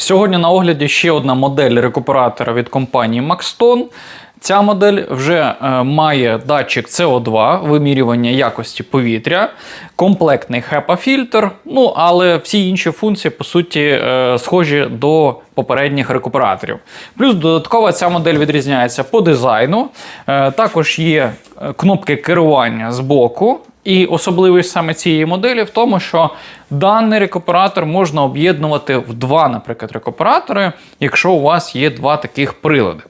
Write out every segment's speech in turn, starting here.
Сьогодні на огляді ще одна модель рекуператора від компанії Maxton. Ця модель вже е, має датчик CO2, вимірювання якості повітря, комплектний HEPA-фільтр, ну але всі інші функції, по суті, е, схожі до попередніх рекуператорів. Плюс додатково ця модель відрізняється по дизайну. Е, також є кнопки керування з боку. І особливість саме цієї моделі в тому, що даний рекуператор можна об'єднувати в два, наприклад, рекуператори, якщо у вас є два таких прилади.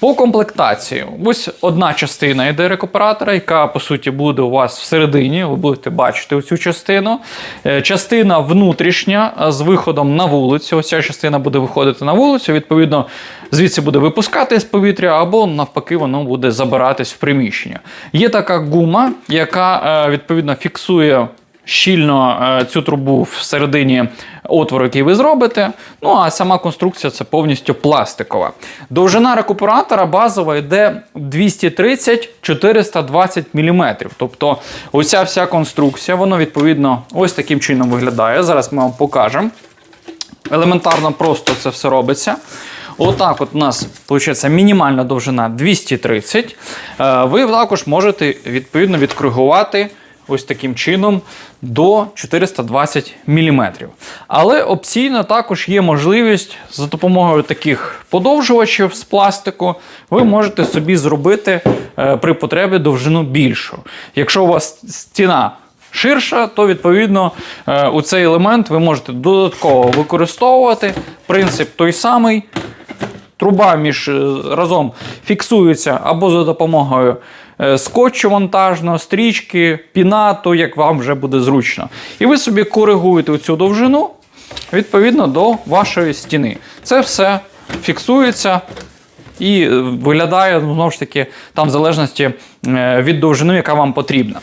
По комплектації, ось одна частина йде рекуператора, яка по суті буде у вас всередині. Ви будете бачити цю частину. Е, Частина внутрішня з виходом на вулицю. Ось ця частина буде виходити на вулицю. Відповідно, звідси буде випускатись повітря, або навпаки, воно буде забиратись в приміщення. Є така гума, яка е, відповідно фіксує. Щільно е, цю трубу всередині отвору, який ви зробите. Ну а сама конструкція це повністю пластикова. Довжина рекуператора базова йде 230-420 мм. Тобто, оця вся конструкція, воно відповідно ось таким чином виглядає. Зараз ми вам покажемо. Елементарно просто це все робиться. Отак, от у нас виходить мінімальна довжина 230. Е, Ви також можете відповідно відкоригувати ось таким чином до 420 мм. Але опційно також є можливість за допомогою таких подовжувачів з пластику, ви можете собі зробити е, при потребі довжину більшу. Якщо у вас стіна ширша, то відповідно е, у цей елемент ви можете додатково використовувати. Принцип той самий. Труба між е, разом фіксується або за допомогою скотчу монтажного, стрічки, пінату, як вам вже буде зручно. І ви собі коригуєте цю довжину відповідно до вашої стіни. Це все фіксується. І е, виглядає ну, знову ж таки там в залежності е, від довжини, яка вам потрібна.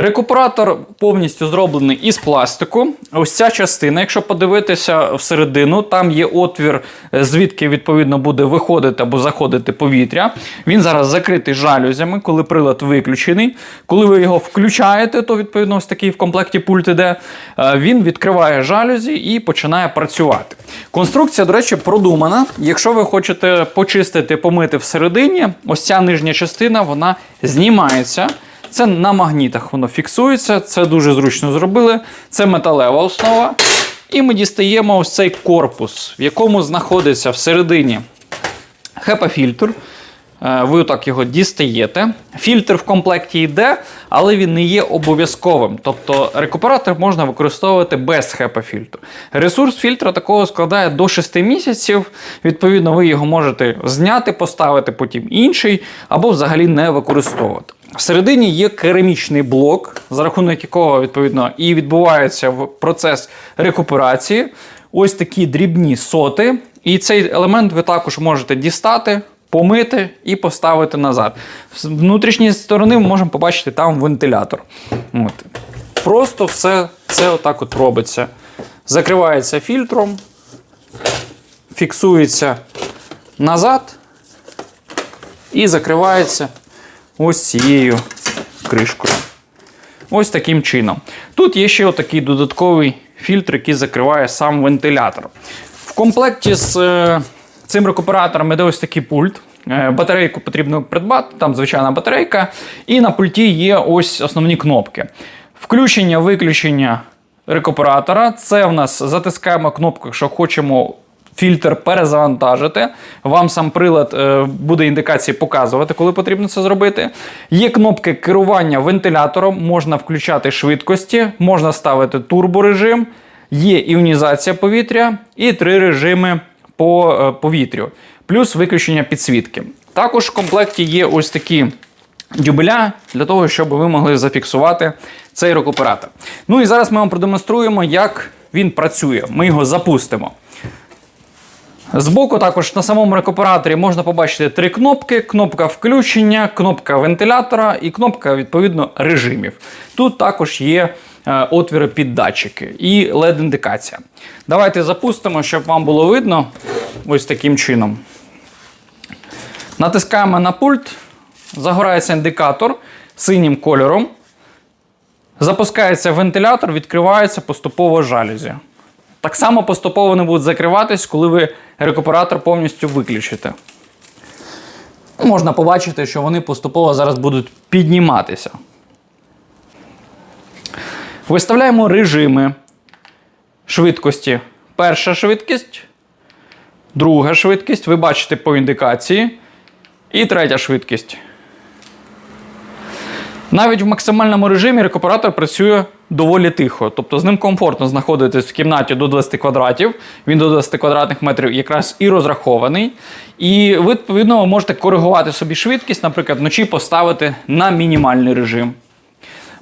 Рекуператор повністю зроблений із пластику. Ось ця частина, якщо подивитися всередину, там є отвір, е, звідки відповідно буде виходити або заходити повітря. Він зараз закритий жалюзями, коли прилад виключений. Коли ви його включаєте, то відповідно ось такий в комплекті пульт іде. е, Він відкриває жалюзі і починає працювати. Конструкція, до речі, продумана. Якщо ви хочете почистити, помити всередині, ось ця нижня частина вона знімається. Це на магнітах воно фіксується, це дуже зручно зробили. Це металева основа. І ми дістаємо ось цей корпус, в якому знаходиться всередині HEPA-фільтр. Е, Ви отак його дістаєте. Фільтр в комплекті йде, але він не є обов'язковим. Тобто рекуператор можна використовувати без HEPA-фільтру. Ресурс фільтра такого складає до 6 місяців. Відповідно, ви його можете зняти, поставити потім інший, або взагалі не використовувати. Всередині є керамічний блок, за рахунок якого відповідно і відбувається процес рекуперації. Ось такі дрібні соти. І цей елемент ви також можете дістати, помити і поставити назад. З внутрішньої сторони ми можемо побачити там вентилятор. От. Просто все це отак от робиться. Закривається фільтром, фіксується назад і закривається ось цією кришкою. Ось таким чином. Тут є ще отакий додатковий фільтр, який закриває сам вентилятор. В комплекті з е, цим рекуператором іде ось такий пульт. Е, Батарейку потрібно придбати, там звичайна батарейка. І на пульті є ось основні кнопки. Включення, виключення рекуператора. Це в нас затискаємо кнопку, якщо хочемо фільтр перезавантажити. Вам сам прилад е, буде індикації показувати, коли потрібно це зробити. Є кнопки керування вентилятором, можна включати швидкості, можна ставити турборежим, є іонізація повітря і три режими по е, повітрю, плюс виключення підсвітки. Також в комплекті є ось такі дюбеля для того, щоб ви могли зафіксувати цей рекуператор. Ну і зараз ми вам продемонструємо, як він працює. Ми його запустимо. Збоку також на самому рекуператорі можна побачити три кнопки: кнопка включення, кнопка вентилятора і кнопка відповідно режимів. Тут також є е, отвіри під датчики і LED-індикація. Давайте запустимо, щоб вам було видно ось таким чином. Натискаємо на пульт, загорається індикатор синім кольором. Запускається вентилятор, відкривається поступово жалюзі. Так само поступово вони будуть закриватись, коли ви рекуператор повністю виключите. Можна побачити, що вони поступово зараз будуть підніматися. Виставляємо режими швидкості. Перша швидкість, друга швидкість, ви бачите по індикації. І третя швидкість. Навіть в максимальному режимі рекуператор працює доволі тихо, тобто з ним комфортно знаходитись в кімнаті до 20 квадратів. Він до 20 квадратних метрів якраз і розрахований. І ви, відповідно, можете коригувати собі швидкість, наприклад, вночі поставити на мінімальний режим.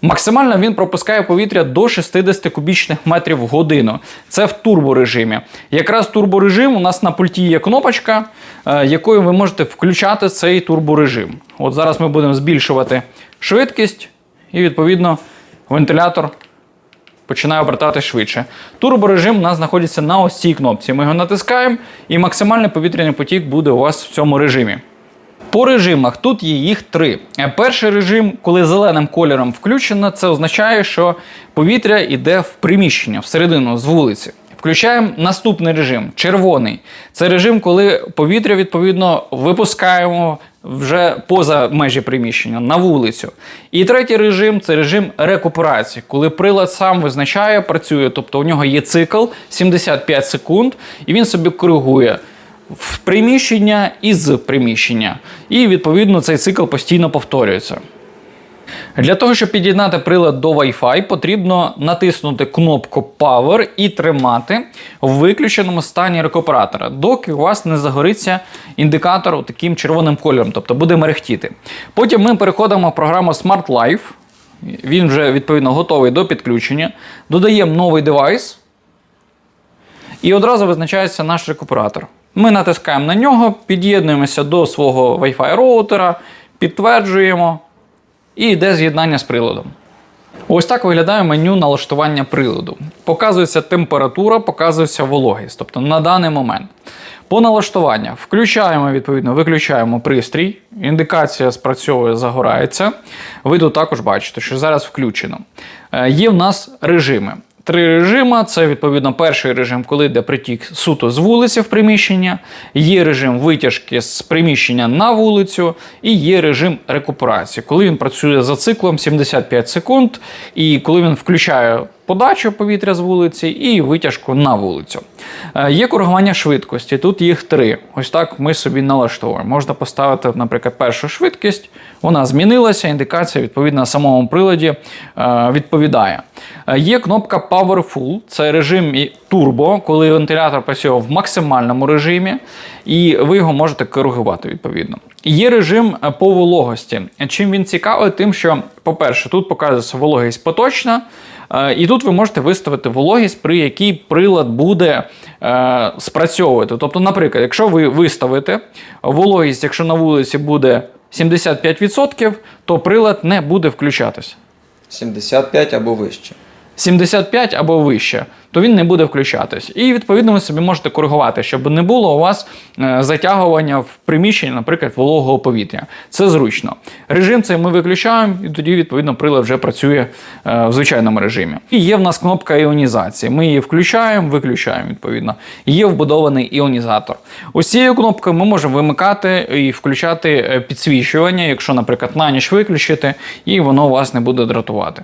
Максимально він пропускає повітря до 60 кубічних метрів в годину. Це в турборежимі. Якраз турборежим у нас на пульті є кнопочка, е, якою ви можете включати цей турборежим. От зараз ми будемо збільшувати швидкість, і відповідно вентилятор починає обертати швидше. Турборежим у нас знаходиться на ось цій кнопці. Ми його натискаємо, і максимальний повітряний потік буде у вас в цьому режимі. По режимах тут є їх три. Е, Перший режим, коли зеленим кольором включено, це означає, що повітря йде в приміщення всередину з вулиці. Включаємо наступний режим червоний. Це режим, коли повітря відповідно випускаємо вже поза межі приміщення на вулицю. І третій режим це режим рекуперації, коли прилад сам визначає, працює, тобто у нього є цикл 75 секунд, і він собі коригує в приміщення і з приміщення. І відповідно цей цикл постійно повторюється. Для того, щоб під'єднати прилад до Wi-Fi, потрібно натиснути кнопку Power і тримати в виключеному стані рекуператора, доки у вас не загориться індикатор таким червоним кольором, тобто буде мерехтіти. Потім ми переходимо в програму Smart Life. Він вже відповідно готовий до підключення. Додаємо новий девайс. І одразу визначається наш рекуператор. Ми натискаємо на нього, під'єднуємося до свого Wi-Fi роутера, підтверджуємо і йде з'єднання з приладом. Ось так виглядає меню налаштування приладу. Показується температура, показується вологість, тобто на даний момент. По налаштуванню включаємо, відповідно, виключаємо пристрій, індикація спрацьовує, загорається. Ви тут також бачите, що зараз включено. Е, Є в нас режими. Три режими. Це відповідно перший режим, коли йде притік суто з вулиці в приміщення, є режим витяжки з приміщення на вулицю, і є режим рекуперації, коли він працює за циклом 75 секунд, і коли він включає подачу повітря з вулиці і витяжку на вулицю. Е, Є коригування швидкості. Тут їх три. Ось так ми собі налаштовуємо. Можна поставити, наприклад, першу швидкість. Вона змінилася, індикація відповідно на самому приладі е, відповідає. Е, Є кнопка Powerful, це режим турбо, коли вентилятор працює в максимальному режимі, і ви його можете коригувати відповідно. Є режим по вологості. Чим він цікавий, тим, що, по-перше, тут показується вологість поточна, і тут ви можете виставити вологість, при якій прилад буде е, спрацьовувати. Тобто, наприклад, якщо ви виставите вологість, якщо на вулиці буде 75%, то прилад не буде включатися. 75 або вище. 75 або вище, то він не буде включатись. І відповідно ви собі можете коригувати, щоб не було у вас е, затягування в приміщенні, наприклад, вологого повітря. Це зручно. Режим цей ми виключаємо, і тоді, відповідно, прилад вже працює е, в звичайному режимі. І є в нас кнопка іонізації. Ми її включаємо, виключаємо, відповідно. Є вбудований іонізатор. Ось цією кнопкою ми можемо вимикати і включати е, підсвічування, якщо, наприклад, на ніч виключити, і воно вас не буде дратувати.